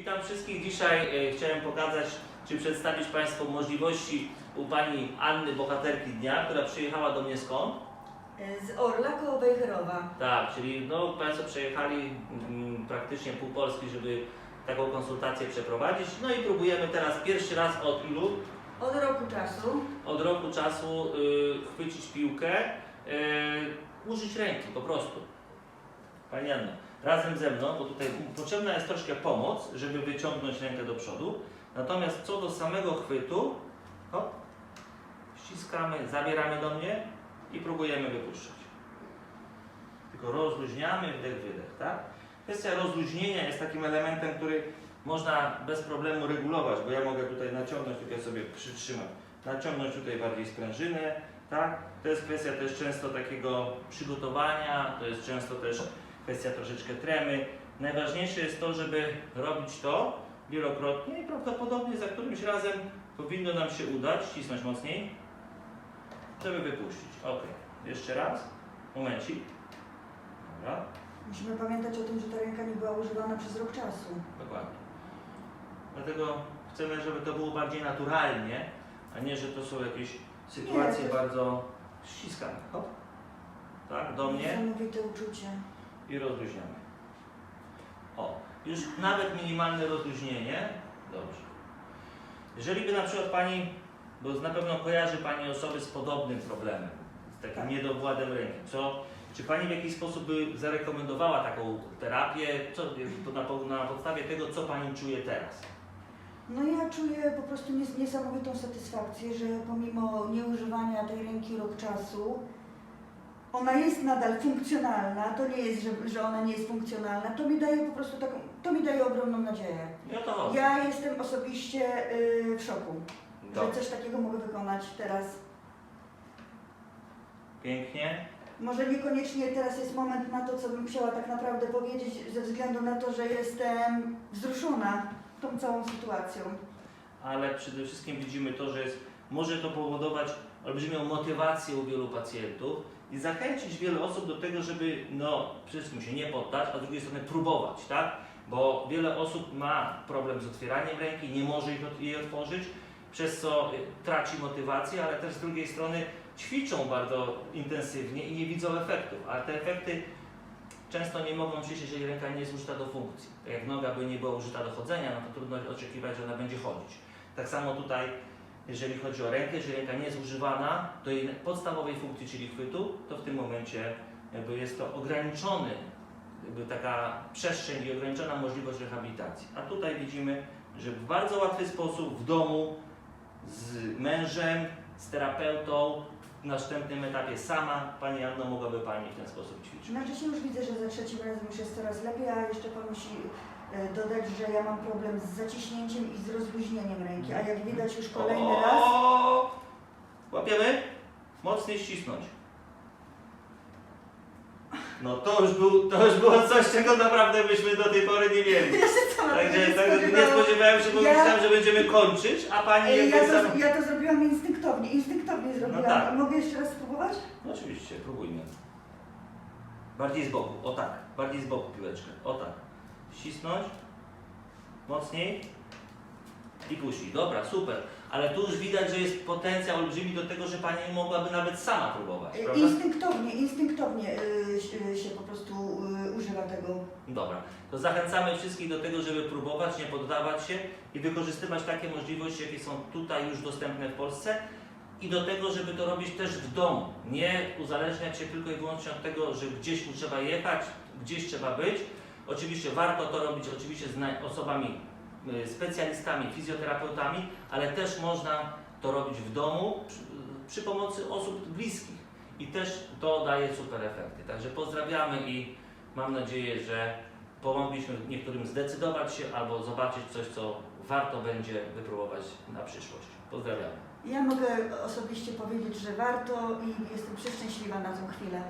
Witam wszystkich. Dzisiaj e, chciałem pokazać, czy przedstawić Państwu możliwości u Pani Anny, bohaterki dnia, która przyjechała do mnie skąd? Z Orla koło Wejherowa. Tak, czyli no, Państwo przejechali mm, praktycznie pół Polski, żeby taką konsultację przeprowadzić. No i próbujemy teraz pierwszy raz od ilu? Od roku czasu. Od roku czasu y, chwycić piłkę, y, użyć ręki po prostu. Pani Anno, razem ze mną, bo tutaj potrzebna jest troszkę pomoc, żeby wyciągnąć rękę do przodu. Natomiast co do samego chwytu, hop, ściskamy, zabieramy do mnie i próbujemy wypuszczać. Tylko rozluźniamy, wdech, wydech, tak? Kwestia rozluźnienia jest takim elementem, który można bez problemu regulować, bo ja mogę tutaj naciągnąć, tutaj sobie przytrzymać, naciągnąć tutaj bardziej sprężynę, tak? To jest kwestia też często takiego przygotowania, to jest często też kwestia troszeczkę tremy. Najważniejsze jest to, żeby robić to wielokrotnie i prawdopodobnie za którymś razem powinno nam się udać, ścisnąć mocniej, żeby wypuścić. Ok, jeszcze raz, momencik. Dobra, Musimy pamiętać o tym, że ta ręka nie była używana przez rok czasu. dokładnie. Dlatego chcemy, żeby to było bardziej naturalnie, a nie, że to są jakieś sytuacje to- bardzo ściskane. Hop. Tak, do mnie Niesamowite uczucie. I rozluźniamy. O, już nawet minimalne rozluźnienie. Dobrze. Jeżeli by na przykład Pani, bo na pewno kojarzy Pani osoby z podobnym problemem, z takim Tak. niedowładem ręki, co, czy Pani w jakiś sposób by zarekomendowała taką terapię, co, na, na podstawie tego, co Pani czuje teraz? No ja czuję po prostu nies- niesamowitą satysfakcję, że pomimo nieużywania tej ręki rok czasu, ona jest nadal funkcjonalna. To nie jest, że, że ona nie jest funkcjonalna. To mi daje po prostu taką, to mi daje ogromną nadzieję. O to. Ja jestem osobiście y, w szoku, że Dobrze. coś takiego mogę wykonać teraz. Pięknie. Może niekoniecznie teraz jest moment na to, co bym chciała tak naprawdę powiedzieć, ze względu na to, że jestem wzruszona tą całą sytuacją. ale przede wszystkim widzimy to, że jest, może to powodować olbrzymią motywację u wielu pacjentów i zachęcić wiele osób do tego, żeby no, przede wszystkim się nie poddać, a z drugiej strony próbować, tak? Bo wiele osób ma problem z otwieraniem ręki, nie może jej otworzyć, przez co y, traci motywację, ale też z drugiej strony ćwiczą bardzo intensywnie i nie widzą efektów, a te efekty często nie mogą przyjść, jeżeli ręka nie jest użyta do funkcji. Tak jak noga by nie była użyta do chodzenia, no to trudno oczekiwać, że ona będzie chodzić. Tak samo tutaj, jeżeli chodzi o rękę, jeżeli ręka nie jest używana do jej podstawowej funkcji, czyli chwytu, to w tym momencie jakby jest to ograniczony, jakby taka przestrzeń i ograniczona możliwość rehabilitacji. A tutaj widzimy, że w bardzo łatwy sposób w domu z mężem, z terapeutą, w następnym etapie sama Pani Anno mogłaby Pani w ten sposób ćwiczyć. Znaczy się już widzę, że za trzecim razem już jest coraz lepiej, a jeszcze Pan musi e, dodać, że ja mam problem z zaciśnięciem i z rozluźnieniem ręki, a jak widać już kolejny raz, O! Łapiemy? Mocniej ścisnąć. No to już, był, to już było coś, czego naprawdę byśmy do tej pory nie mieli. ja się sama Także tego tak, nie spodziewałam. spodziewałem się, bo Ja- myślałem, że będziemy kończyć, a pani Ej, jakby Ja to, ja to zrobiłam instynktownie, instynktownie zrobiłam. tak. A Mogę jeszcze raz spróbować? No oczywiście, próbujmy. Bardziej z boku, o tak. Bardziej z boku piłeczkę, o tak. Ścisnąć. Mocniej. I puścić. Dobra, super. Ale tu już widać, że jest potencjał olbrzymi do tego, że Pani mogłaby nawet sama próbować, E, prawda? Instynktownie, instynktownie y, się- się po prostu y, używa tego. Dobra, to zachęcamy wszystkich do tego, żeby próbować, nie poddawać się i wykorzystywać takie możliwości, jakie są tutaj już dostępne w Polsce i do tego, żeby to robić też w domu. Nie uzależniać się tylko i wyłącznie od tego, że gdzieś tu trzeba jechać, gdzieś trzeba być. Oczywiście warto to robić oczywiście z na- osobami, specjalistami, fizjoterapeutami, ale też można to robić w domu przy, przy pomocy osób bliskich i też to daje super efekty. Także pozdrawiamy i Mam nadzieję, że pomogliśmy niektórym zdecydować się albo zobaczyć coś, co warto będzie wypróbować na przyszłość. Pozdrawiam. Ja mogę osobiście powiedzieć, że warto i jestem przeszczęśliwa na tą chwilę.